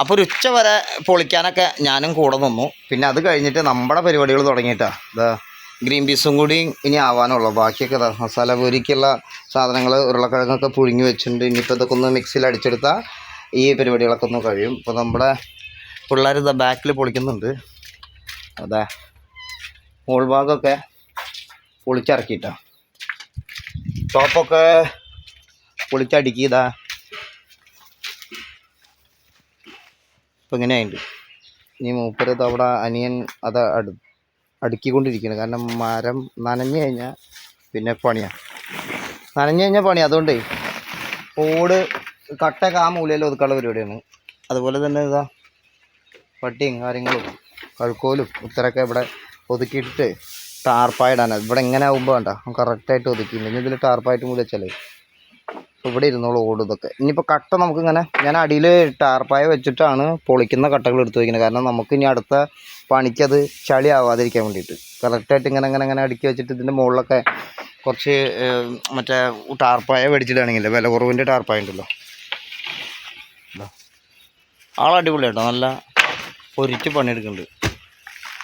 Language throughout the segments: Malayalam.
അപ്പോൾ ഒരു ഉച്ച വരെ പൊളിക്കാനൊക്കെ ഞാനും കൂടെ നിന്നു. പിന്നെ അത് കഴിഞ്ഞിട്ട് നമ്മുടെ പരിപാടികൾ തുടങ്ങിയിട്ടാണ് ഇതാ ഗ്രീൻ പീസും കൂടി ഇനി ആവാനുള്ളൂ. ബാക്കിയൊക്കെ മസാല പൂരിക്കുള്ള സാധനങ്ങൾ ഉരുളക്കിഴങ്ങൊക്കെ പുഴുങ്ങി വെച്ചിട്ടുണ്ട്. ഇനിയിപ്പോൾ ഇതൊക്കെ ഒന്ന് മിക്സിയിൽ അടിച്ചെടുത്താൽ ഈ പരിപാടികളൊക്കെ ഒന്ന് കഴിയും. ഇപ്പോൾ നമ്മുടെ പിള്ളേർ ഇതാ ബാക്കിൽ പൊളിക്കുന്നുണ്ട്. അതെ മോൾ ഭാഗമൊക്കെ പൊളിച്ചിറക്കിയിട്ടാണ് ടോപ്പൊക്കെ പൊളിച്ചടുക്കിയതാ ഇങ്ങനെ ഉണ്ട് ഇനി മൂപ്പര് അവിടെ അനിയൻ അത് അടു അടുക്കിക്കൊണ്ടിരിക്കുകയാണ് കാരണം മരം നനഞ്ഞു കഴിഞ്ഞാൽ പിന്നെ പണിയാണ് നനഞ്ഞു കഴിഞ്ഞാൽ പണി. അതുകൊണ്ടേ ഓട് കട്ടയൊക്കെ ആ മൂലയിൽ ഒതുക്കാനുള്ള പരിപാടിയാണ്. അതുപോലെ തന്നെ ഇതാ പട്ടിയും കാര്യങ്ങളും കഴുക്കോലും ഇത്രയൊക്കെ ഇവിടെ ഒതുക്കിയിട്ട് ടാർപ്പായിടാനാണ് ഇവിടെ എങ്ങനെ ആകുമ്പോൾ വേണ്ട. കറക്റ്റായിട്ട് ഒതുക്കി ഇനി ഇതിൽ ടാർപ്പായിട്ട് മൂടി വെച്ചാലേ ഇവിടെ ഇരുന്നോളൂ ഓടും ഇതൊക്കെ. ഇനിയിപ്പോൾ കട്ട നമുക്കിങ്ങനെ ഞാൻ അടിയിൽ ടാർപ്പായ വെച്ചിട്ടാണ് പൊളിക്കുന്ന കട്ടകൾ എടുത്ത് വയ്ക്കുന്നത് കാരണം നമുക്ക് ഇനി അടുത്ത പണിക്കത് ചളി ആവാതിരിക്കാൻ വേണ്ടിയിട്ട്. കറക്റ്റായിട്ട് ഇങ്ങനെ ഇങ്ങനെ അങ്ങനെ അടുക്കി വെച്ചിട്ട് ഇതിന്റെ മുകളിലൊക്കെ കുറച്ച് മറ്റേ ടാർപ്പായ മേടിച്ചിട്ടാണെങ്കിൽ വില കുറവിന്റെ ടാർപ്പായ ഉണ്ടല്ലോ. ആളടിപൊളിയാട്ടോ നല്ല പൊരിച്ച് പണിയെടുക്കുന്നുണ്ട്.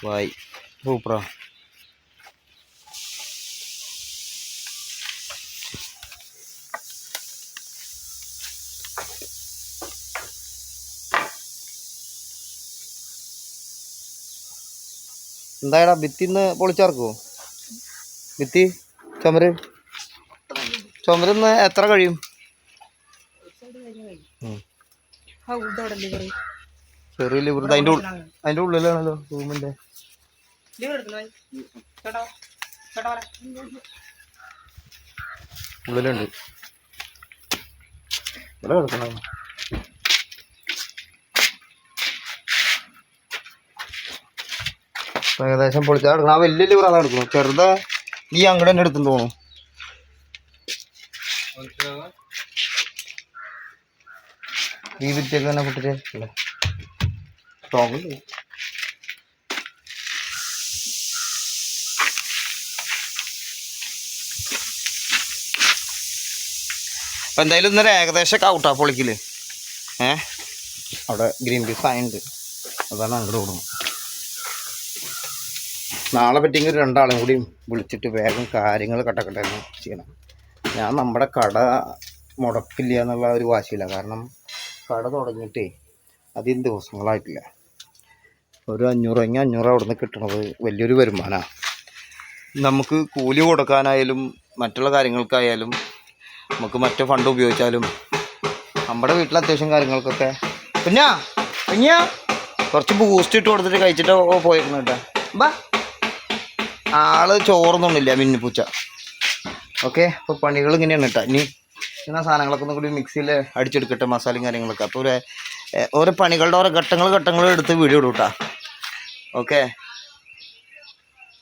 വായി. സൂപ്പറാ. എന്തായടാ ഭിത്തിന്ന് പൊളിച്ചേർക്കുമോ ഭിത്തി ചുമര്? ചുമരുന്ന് എത്ര കഴിയും. ചെറിയ ലിവർ ഉള്ളിൽ അതിന്റെ ഉള്ളിലാണല്ലോ റൂമിന്റെ. ഉള്ളിലുണ്ട്. ഇവിടെ കിടക്കണം? ഏകദേശം പൊളിച്ചാൽ എടുക്കണം ആ വലിയ ലിവർ അതാണ് എടുക്കണം ചെറുത് ഈ അങ്ങോട്ട് തന്നെ എടുത്തു തോന്നുന്നു. ഈ വിറ്റൊക്കെ തന്നെ പൊട്ടിച്ച് അപ്പൊ എന്തായാലും ഇന്നലെ ഏകദേശം കൗട്ടാ പൊളിക്കൽ. ഏ? അവിടെ ഗ്രീൻ പീസ് ആയുണ്ട്. അതാണ് അങ്ങോട്ട് ഓടുന്നത്. നാളെ പറ്റിയെങ്കിൽ ഒരു രണ്ടാളും കൂടി വിളിച്ചിട്ട് വേഗം കാര്യങ്ങൾ കട്ടക്കട്ടായിരുന്നു ചെയ്യണം. ഞാൻ നമ്മുടെ കട മുടക്കില്ല എന്നുള്ള ഒരു വാശിയില്ല. കാരണം കട തുടങ്ങിയിട്ടേ അധികം ദിവസങ്ങളായിട്ടില്ല. ഒരു അഞ്ഞൂറ് എങ്കിൽ അഞ്ഞൂറ് അവിടെ നിന്ന് കിട്ടണത് വലിയൊരു വരുമാനമാണ് നമുക്ക് കൂലി കൊടുക്കാനായാലും മറ്റുള്ള കാര്യങ്ങൾക്കായാലും നമുക്ക് മറ്റു ഫണ്ട് ഉപയോഗിച്ചാലും നമ്മുടെ വീട്ടിലെ അത്യാവശ്യം കാര്യങ്ങൾക്കൊക്കെ. പിന്നെ പിന്നെ കുറച്ച് ബൂസ്റ്റ് ഇട്ട് കൊടുത്തിട്ട് കഴിച്ചിട്ട് പോയിരുന്നു കേട്ടോ ബാ ആൾ ചോറൊന്നുമില്ല പൂച്ച ഓക്കെ അപ്പോൾ പണികൾ ഇങ്ങനെയാണ് കേട്ടോ ഇനി ഇങ്ങനെ സാധനങ്ങളൊക്കെ ഒന്നും കൂടി മിക്സിയിൽ അടിച്ചെടുക്കട്ടെ മസാലയും കാര്യങ്ങളൊക്കെ. അപ്പോൾ ഒരു ഓരോ പണികളുടെ ഓരോ ഘട്ടങ്ങൾ ഘട്ടങ്ങൾ എടുത്ത് വീഡിയോ ഇടും കേട്ടോ ഓക്കെ.